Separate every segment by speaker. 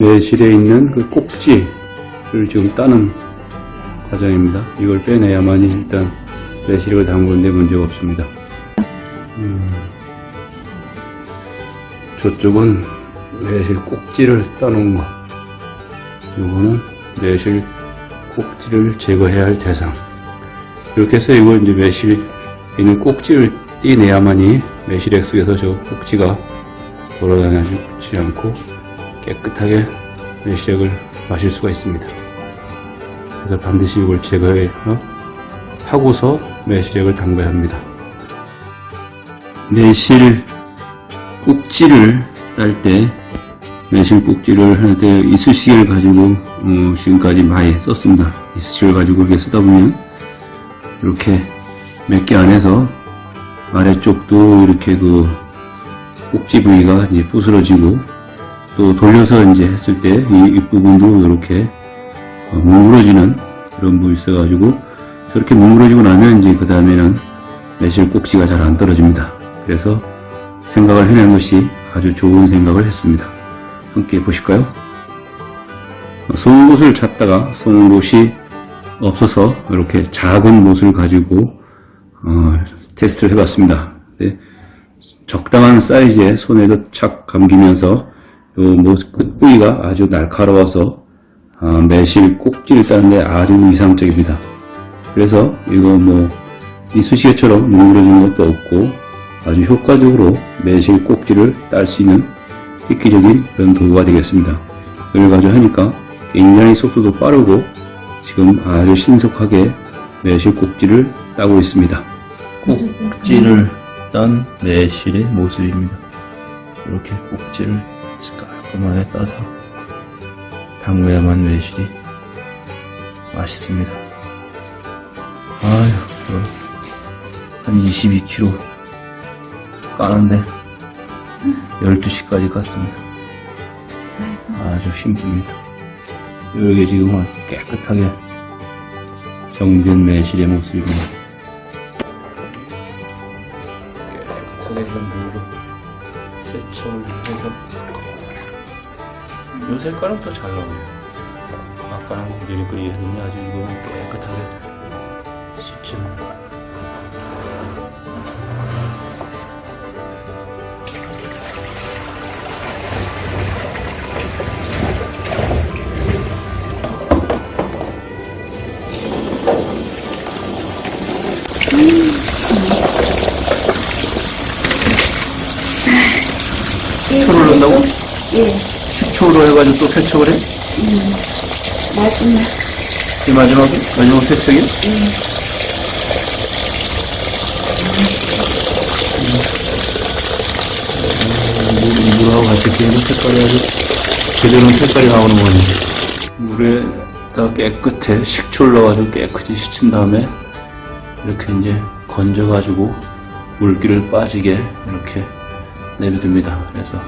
Speaker 1: 매실에 있는 그 꼭지를 지금 따는 과정입니다. 이걸 빼내야만이 일단 매실을 담그는데 문제가 없습니다. 음, 저쪽은 매실 꼭지를 따놓은 거. 요거는 매실 꼭지를 제거해야 할 대상. 이렇게 해서 이걸 이제 매실 있는 꼭지를 떼내야만이 매실액 속에서 저 꼭지가 돌아다니지 않고 깨끗하게 매실액을 마실 수가 있습니다. 그래서 반드시 이걸 제거해 어? 하고서 매실액을 담가야 합니다. 매실 꼭지를 딸 때 매실 꼭지를 할 때 이쑤시개를 가지고 어, 지금까지 많이 썼습니다. 이쑤시개를 가지고 이렇게 쓰다 보면 이렇게 몇 개 안에서 아래쪽도 이렇게 그 꼭지 부위가 이제 부스러지고 또 돌려서 이제 했을 때 이 윗부분도 이렇게 어, 뭉그러지는 그런 부분이 있어가지고 저렇게 뭉그러지고 나면 이제 그 다음에는 매실 꼭지가 잘 안 떨어집니다. 그래서 생각을 해낸 것이 아주 좋은 생각을 했습니다. 함께 보실까요? 어, 송은 곳을 찾다가 송은 곳이 없어서 이렇게 작은 못을 가지고 어, 테스트를 해봤습니다. 네, 적당한 사이즈의 손에도 착 감기면서 요못 끝부위가 아주 날카로워서 아, 매실 꼭지를 따는데 아주 이상적입니다. 그래서 이거 뭐 이쑤시개처럼 뭉그러지는 것도 없고 아주 효과적으로 매실 꼭지를 딸 수 있는 획기적인 그런 도구가 되겠습니다. 이걸 가지고 하니까 굉장히 속도도 빠르고 지금 아주 신속하게 매실 꼭지를 따고 있습니다. 꼭지를 딴 매실의 모습입니다. 이렇게 꼭지를 깔끔하게 따서 담궈야만 매실이 맛있습니다. 아유, 한 22kg 까는데 12시까지 깠습니다. 아주 힘듭니다. 이렇게 지금 깨끗하게 정리된 매실의 모습입니다. 깨끗하게 좀 물로 세척을 해서 이 색깔은 또 잘 나오네요. 아까는 미리끓이 했는데 아주 이거는 깨끗하게. 씻지 식초로 해가지고 또 세척을 해?
Speaker 2: 마지막.
Speaker 1: 이 마지막에? 마지막 세척이? 물, 물하고 같이 계속 색깔이 아주 제대로 색깔이 나오는 거네. 물에다 깨끗해 식초를 넣어가지고 깨끗이 씻은 다음에 이렇게 이제 건져가지고 물기를 빠지게 이렇게 내비둡니다. 그래서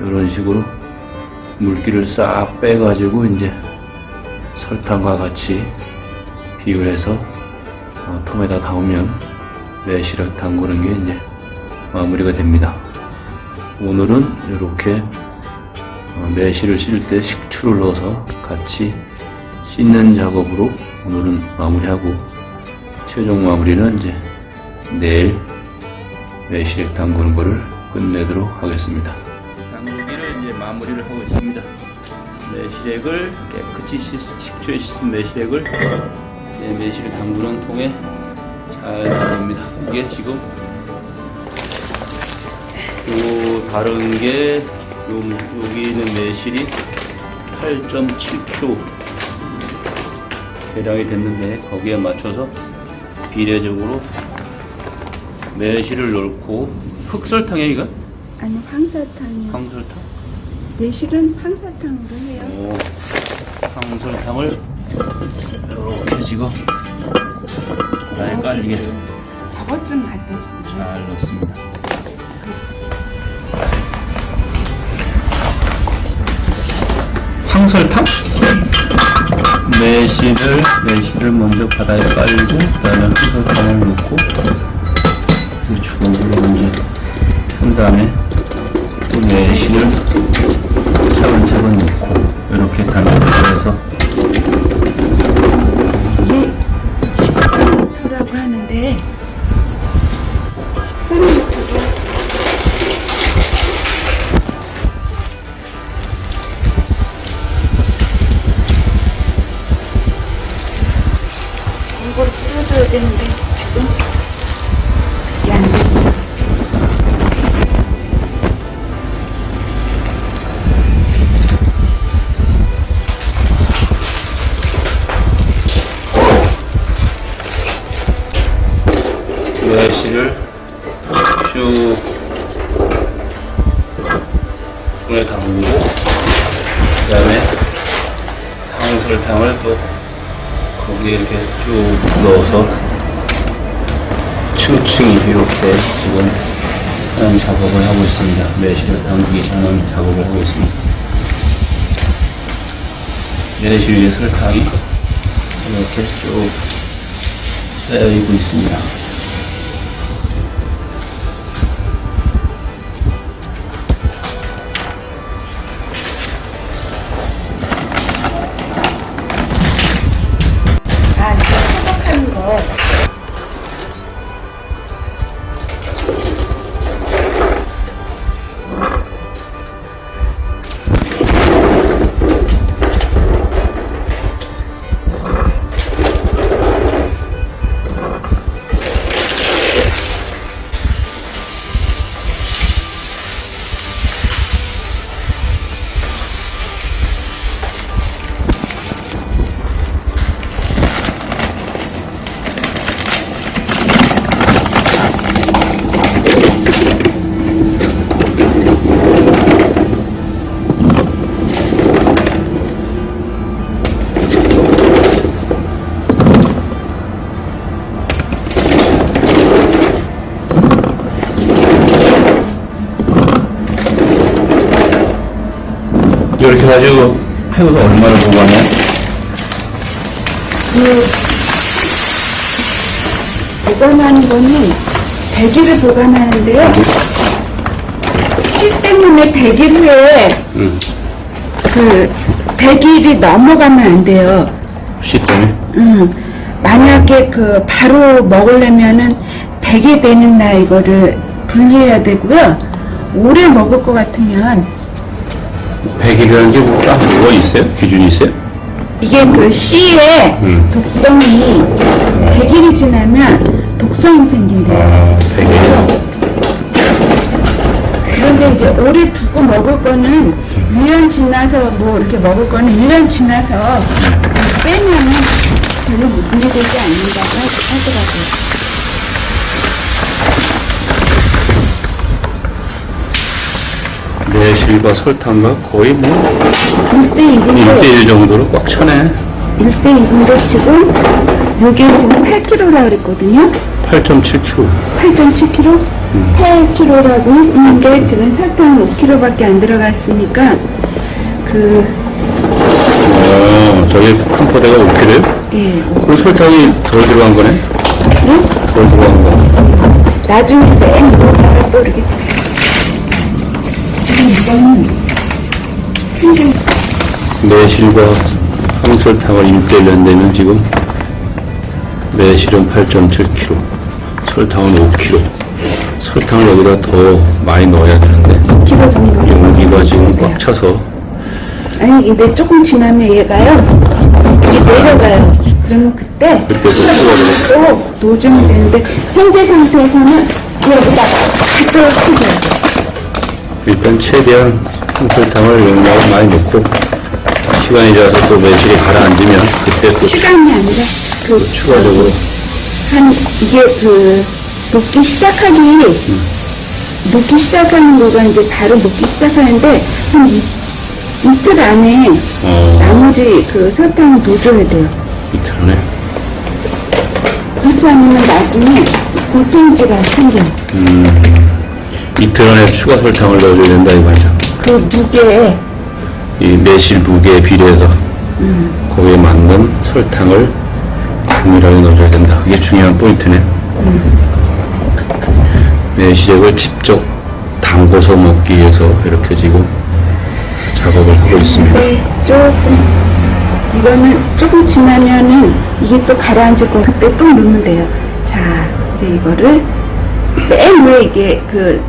Speaker 1: 이런 식으로 물기를 싹 빼가지고 이제 설탕과 같이 비율해서 어, 통에다 담으면 매실을 담그는 게 이제 마무리가 됩니다. 오늘은 이렇게 어, 매실을 씻을 때 식초를 넣어서 같이 씻는 작업으로 오늘은 마무리하고 최종 마무리는 이제 내일 매실액 담그는 거를 끝내도록 하겠습니다. 마무리를 하고 있습니다. 매실액을 깨끗이 씻, 식초에 씻은 매실액을 매실 담그는 통에 잘 담습니다. 이게 지금 요 다른 게 요, 여기 있는 매실이 8.7kg 대량이 됐는데 거기에 맞춰서 비례적으로 매실을 넣고 흑설탕이야 이거?
Speaker 2: 아니, 황사탕이요.
Speaker 1: 황설탕?
Speaker 2: 내실은 황사탕으로 해요.
Speaker 1: 오, 황설탕을 이렇게 지금 날 깔리게
Speaker 2: 저것 좀 갖다 주세요.
Speaker 1: 잘 넣습니다. 황설탕? 매실을 매실을 먼저 바다에 깔고 그다음에 황설탕을 넣고 그 주걱으로 이제 한 다음에 또 매실을 넣어서 층층이 이렇게 지금 하는 작업을 하고 있습니다. 매실을 담그기 하는 작업을 하고 있습니다. 매실 위에 설탕이 이렇게 쭉 쌓여있고 있습니다. 해고서 얼마를 보관해?
Speaker 2: 그 보관하는 거는 100일을 보관하는데요. 씨 때문에 100일 후에
Speaker 1: 응.
Speaker 2: 그 100일이 넘어가면 안 돼요.
Speaker 1: 씨 때문에?
Speaker 2: 음, 만약에 그 바로 먹으려면은 100이 되는 날 이거를 분리해야 되고요. 오래 먹을 것 같으면
Speaker 1: 100일이라는 게 뭐, 딱 뭐가 있어요? 기준이 있어요?
Speaker 2: 이게 그 씨에
Speaker 1: 음.
Speaker 2: 독성이 100일이 지나면 독성이 생긴대요.
Speaker 1: 아, 100일.
Speaker 2: 그런데 이제 오래 두고 먹을 거는 1년 지나서 뭐 이렇게 먹을 거는 1년 지나서 빼면은 별로 문제되지 않는다고 하- 하더라고요.
Speaker 1: 매실과 설탕과 거의 뭐
Speaker 2: 1대 1인데
Speaker 1: 1대1 정도로 꽉 차네.
Speaker 2: 1대1인데 지금 요게 지금 8kg라 그랬거든요.
Speaker 1: 8.7kg.
Speaker 2: 8.7kg? 8kg라고 있는 게 지금 설탕 5kg밖에 안 들어갔으니까 그,
Speaker 1: 어, 저기 한 포대가 5kg요?
Speaker 2: 예,
Speaker 1: 그럼 설탕이 덜 들어간 거네?
Speaker 2: 네?
Speaker 1: 덜 들어간 거.
Speaker 2: 나중에 맨 위에다가 또 이렇게 좀- 지금 이거는 굉장히
Speaker 1: 매실과 황설탕을 1대1 한다면 지금 매실은 8.7kg, 설탕은 5kg. 설탕을 여기다 더 많이 넣어야 되는데
Speaker 2: 5kg 정도
Speaker 1: 용기가 지금 꽉 차서
Speaker 2: 아니 근데 조금 지나면 얘가요? 이게 내려가요. 그러면 그때
Speaker 1: 그때 또
Speaker 2: 노점이 되는데 현재 상태에서는 여기다가 또 해줘야 돼
Speaker 1: 일단 최대한 황설탕을 용량을 많이 넣고 시간이 지나서 또 매실이 가라앉으면 그때 또
Speaker 2: 시간이 아니라 그
Speaker 1: 추가적으로
Speaker 2: 한 이게 그 녹기 시작하기 녹기 시작하는 거가 이제 바로 녹기 시작하는데 한 이, 이틀 안에
Speaker 1: 어,
Speaker 2: 나머지 그 설탕을 넣어줘야 돼요.
Speaker 1: 이틀 안에
Speaker 2: 그렇지 않으면 나중에 고통지가 생겨요.
Speaker 1: 이틀 안에 추가 설탕을 넣어줘야 된다 이 말이죠.
Speaker 2: 그 무게에
Speaker 1: 이 매실 무게에 비례해서 거기에 맞는 설탕을 동일하게 넣어줘야 된다. 그게 중요한 포인트네. 매실액을 직접 담궈서 먹기 위해서 이렇게 지금 작업을 하고 있습니다.
Speaker 2: 네, 조금 이거는 조금 지나면은 이게 또 가라앉을 거 그때 또 넣으면 돼요. 자, 이제 이거를 맨 위에 이게 그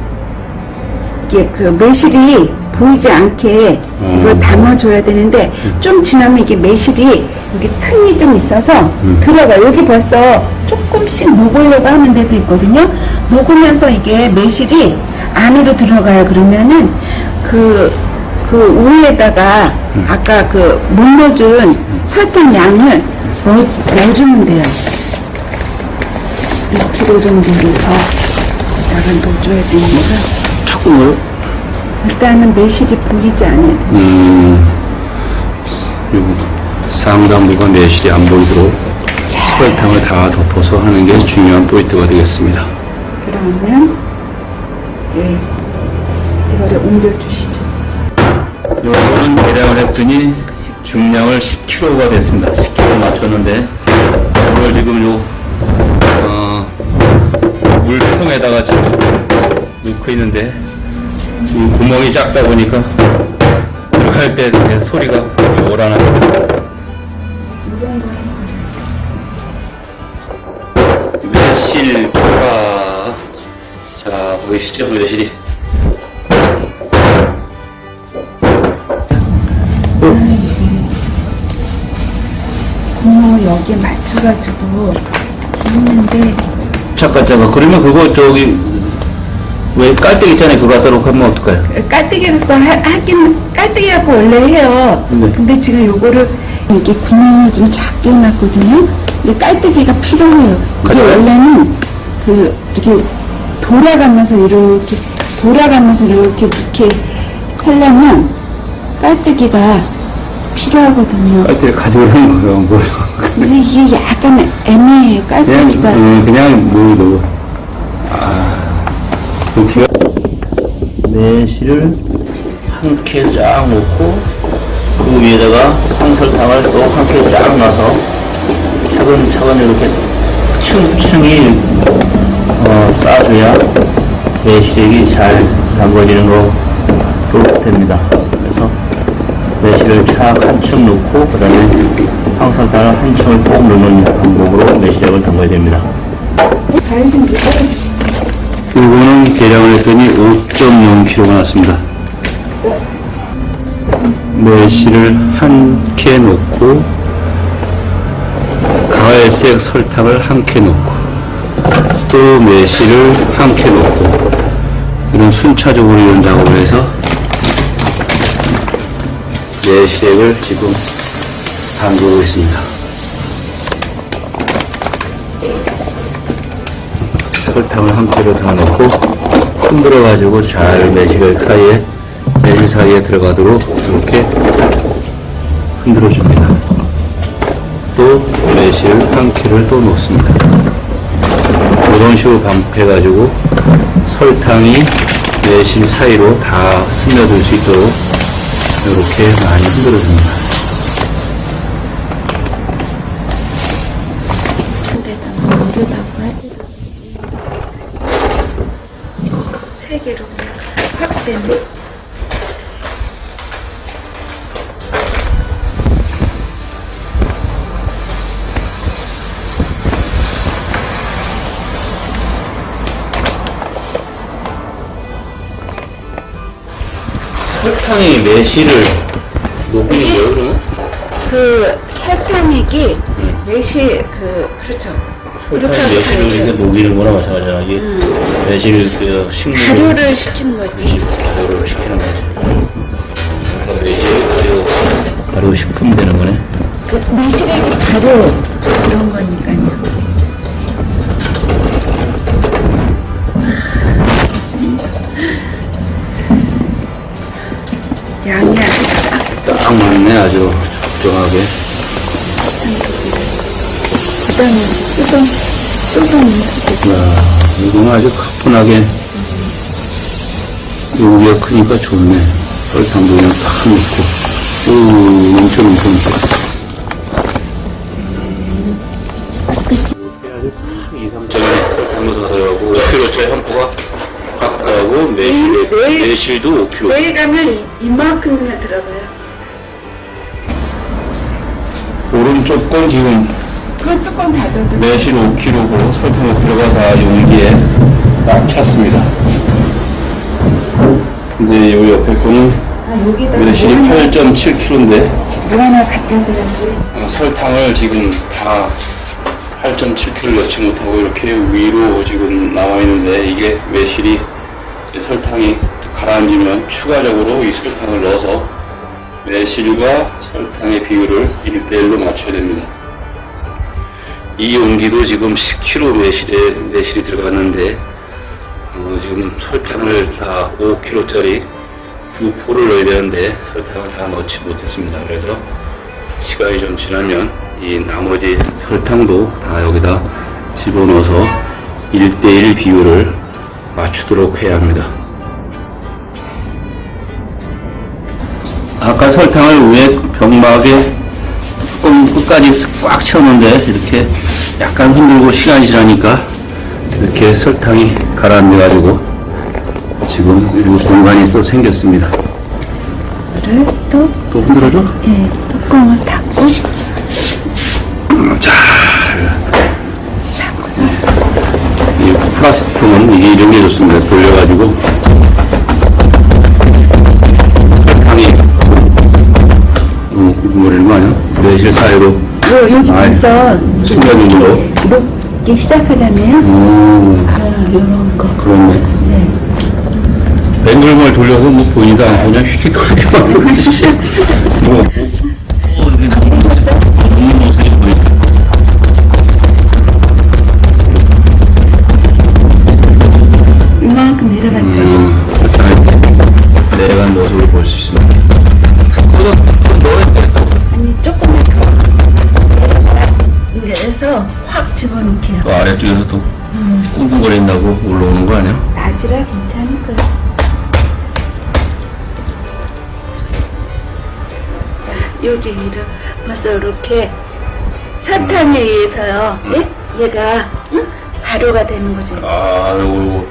Speaker 2: 이게 그 매실이 보이지 않게 이걸
Speaker 1: 음.
Speaker 2: 담아줘야 되는데 좀 지나면 이게 매실이 여기 틈이 좀 있어서 들어가 여기 벌써 조금씩 녹으려고 하는 데도 있거든요. 녹으면서 이게 매실이 안으로 들어가요. 그러면은 그, 그 위에다가 아까 그 못 넣어준 설탕 양을 넣어, 넣어주면 돼요. 2kg 정도를 더 여기다가 넣어줘야 되니까
Speaker 1: 뭐
Speaker 2: 일단은 매실이 보이지 않아야 돼.
Speaker 1: 음, 그리고 상단부가 매실이 안 보이도록 설탕을 다 덮어서 하는 게 중요한 포인트가 되겠습니다.
Speaker 2: 그러면 이제 이거를 옮겨주시죠.
Speaker 1: 요거는 대량을 했더니 중량을 10kg가 됐습니다. 10kg 맞췄는데 이걸 지금 요 어, 물통에다가 지금 넣고 있는데 이 구멍이 작다 보니까 들어갈 때 소리가 오란합니다. 매실 효과 자 보이시죠 매실이
Speaker 2: 여기에 맞춰가지고 했는데
Speaker 1: 잠깐 잠깐 그러면 그거 저기 왜 깔때기 있잖아요 그거 갖다 놓고 하면 어떨까요?
Speaker 2: 깔때기 갖고 하, 하긴 깔때기 갖고 원래 해요.
Speaker 1: 네.
Speaker 2: 근데 지금 요거를 이게 구멍을 좀 작게 놨거든요. 근데 깔때기가 필요해요. 이게
Speaker 1: 그래요?
Speaker 2: 원래는 그 이렇게 돌아가면서 이렇게 돌아가면서 이렇게 이렇게 하려면 깔때기가 필요하거든요.
Speaker 1: 깔때기 가지고 오는 거예요 뭐
Speaker 2: 근데 이게 약간 애매해요.
Speaker 1: 그냥
Speaker 2: 깔때기가
Speaker 1: 음, 그냥 뭐로 아 그렇게 매실을 한캔쫙 놓고 그 위에다가 황설탕을 또한캔쫙 놔서 차근차근 이렇게 층층이 어, 쌓아줘야 매실액이 잘 담궈지는 거로 됩니다. 그래서 매실을 착 한층 놓고 그 다음에 황설탕을 한 층을 꼭 넣는 방법으로 매실액을 담궈야 됩니다. 이거는 계량을 했더니 5.0kg가 났습니다. 매실을 한캔 넣고 가을색 설탕을 한캔 넣고 또 매실을 한캔 넣고 이런 순차적으로 이런 작업을 해서 매실액을 지금 담그고 있습니다. 설탕을 한 캔을 다 넣고 흔들어 가지고 잘 매실 사이에 매실 사이에 들어가도록 이렇게 흔들어 줍니다. 또 매실 한 캔을 또 넣습니다. 이런 식으로 반복해 가지고 설탕이 매실 사이로 다 스며들 수 있도록 이렇게 많이 흔들어 줍니다.
Speaker 2: 확 되네.
Speaker 1: 설탕이 매실을 녹이는 거예요, 그러면?
Speaker 2: 그 설탕액이 매실 그 그렇죠. 이렇게
Speaker 1: 매실을 이렇게 녹이는구나 마찬가지야. 이게 매실 그 식물을
Speaker 2: 발효를 시키는 거지.
Speaker 1: 발효를 시키는 거지. 그러니까 매실 그리고 발효 식품 되는 거네.
Speaker 2: 그 매실액이 발효 그런 거니까요. 양이 아주 딱
Speaker 1: 딱 맞네, 아주 적정하게.
Speaker 2: 뜯어 뜯어
Speaker 1: 야, 이거는 아주 가뿐하게 여기가 크니까 좋네. 설탕도 그냥 탁 넣고, 우, 넘쳐 넘쳐 넘쳐. 이렇게 아주 탁 이상적인 설탕도 들어가고, 5kg짜리 한 포가 딱 들어가고, 매실에
Speaker 2: 내일,
Speaker 1: 매실도 5kg.
Speaker 2: 내일 가면 이- 이만큼이나 들어가요.
Speaker 1: 오른쪽 건 지금
Speaker 2: 그 뚜껑 닫아도
Speaker 1: 매실 5kg고 설탕 5kg가 다 용기에 딱 찼습니다. 근데 요 옆에 거는
Speaker 2: 아, 여기다
Speaker 1: 매실이
Speaker 2: 뭐 하나,
Speaker 1: 8.7kg인데
Speaker 2: 뭐 하나 갖다 드렸지.
Speaker 1: 설탕을 지금 다 8.7kg 넣지 못하고 이렇게 위로 지금 나와 있는데 이게 매실이 이제 설탕이 가라앉으면 추가적으로 이 설탕을 넣어서 매실과 설탕의 비율을 1대1로 맞춰야 됩니다. 이 용기도 지금 10kg 매실에 매실이 들어갔는데 어, 지금 설탕을 다 5kg짜리 두 포를 넣어야 되는데 설탕을 다 넣지 못했습니다. 그래서 시간이 좀 지나면 이 나머지 설탕도 다 여기다 집어넣어서 1대1 비율을 맞추도록 해야 합니다. 아까 설탕을 위에 병막에 조금 끝까지 꽉 채웠는데 이렇게 약간 흔들고 시간이 지나니까 이렇게 설탕이 가라앉아 가지고 지금 이 공간이 또 생겼습니다.
Speaker 2: 를 또,
Speaker 1: 또 흔들어줘?
Speaker 2: 예, 뚜껑을 닫고,
Speaker 1: 자, 이 플라스틱은 이게 이런 게 좋습니다. 돌려가지고 설탕이 너무 굵은거리는 거 아니야? 매실 사이로
Speaker 2: 요, 여기
Speaker 1: 아이,
Speaker 2: 벌써
Speaker 1: 순간적으로
Speaker 2: 녹기 시작하잖아요.
Speaker 1: 오,
Speaker 2: 아, 요런 거.
Speaker 1: 그렇네.
Speaker 2: 네.
Speaker 1: 뱅글걸 돌려서 뭐 보이다 휙 돌리고 그러지. 뭐, 꿍꿍거린다고 올라오는 거 아니야?
Speaker 2: 낮이라 괜찮을 거예요. 여기 이렇게 벌써 이렇게 사탕에 의해서요. 예? 얘가 응? 발효가 되는 거죠.
Speaker 1: 아, 요거, 요거.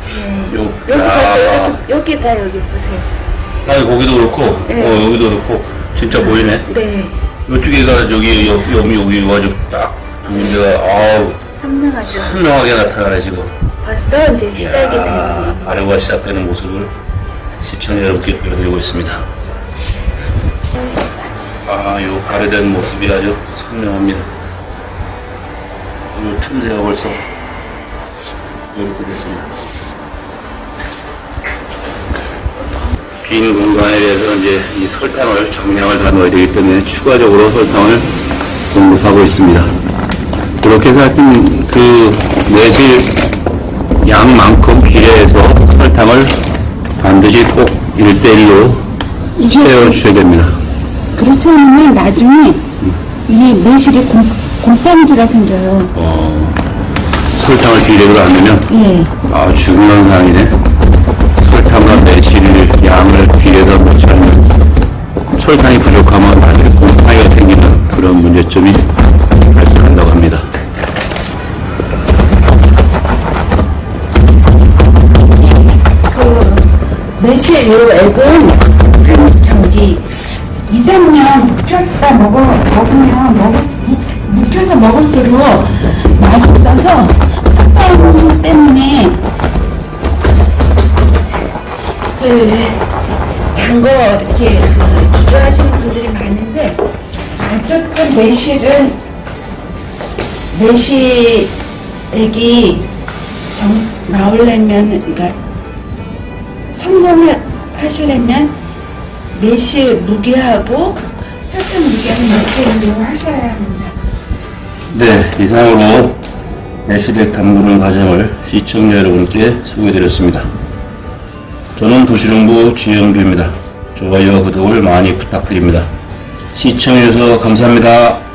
Speaker 1: 요,
Speaker 2: 여기 보세요.
Speaker 1: 야.
Speaker 2: 여기, 여기 다 여기 보세요.
Speaker 1: 아니, 거기도 그렇고,
Speaker 2: 네.
Speaker 1: 어, 여기도 그렇고, 진짜 보이네.
Speaker 2: 네.
Speaker 1: 요쪽에가 저기, 옆, 옆, 여기 와가지고 딱, 두 군데가, 아우,
Speaker 2: 선명하죠.
Speaker 1: 선명하게 나타나네, 지금.
Speaker 2: 벌써 이제 시작이 되는.
Speaker 1: 발효가 시작되는 모습을 시청자 여러분께 보여드리고 있습니다. 아, 요 발효된 모습이 아주 선명합니다. 요 틈새가 벌써 이렇게 됐습니다. 빈 공간에 대해서 이제 이 설탕을 정량을 다 넣어야 되기 때문에 추가적으로 설탕을 공급하고 있습니다. 그렇게 해서 하여튼 그 매실 양만큼 비례해서 설탕을 반드시 꼭 1대1로
Speaker 2: 이게
Speaker 1: 채워주셔야 됩니다.
Speaker 2: 그렇지 않으면 나중에 이 매실이 곰, 곰팡지가 생겨요.
Speaker 1: 어, 설탕을 비례를 안 넣으면
Speaker 2: 예.
Speaker 1: 아 중요한 사항이네. 설탕과 매실 양을 비례해서 넣지 않으면 설탕이 부족하면 나중에 곰팡이가 생기는 그런 문제점이 발생한다고 합니다.
Speaker 2: 매실 요 액은 한 저기 2, 3년 묵혔다 먹어, 먹으면 묵- 묵혀서 먹을수록 맛있어서 설탕 때문에 그단거 이렇게 그 주저하시는 분들이 많은데 어쨌든 매실은 매실액이 정, 나오려면 그러니까 성공하시려면 매실 무게하고 설탕 무게를 이렇게 운동하셔야 합니다.
Speaker 1: 네, 이상으로 매실액 담그는 과정을 시청자 여러분께 소개해드렸습니다. 저는 도시농부 지영규입니다. 좋아요와 구독을 많이 부탁드립니다. 시청해주셔서 감사합니다.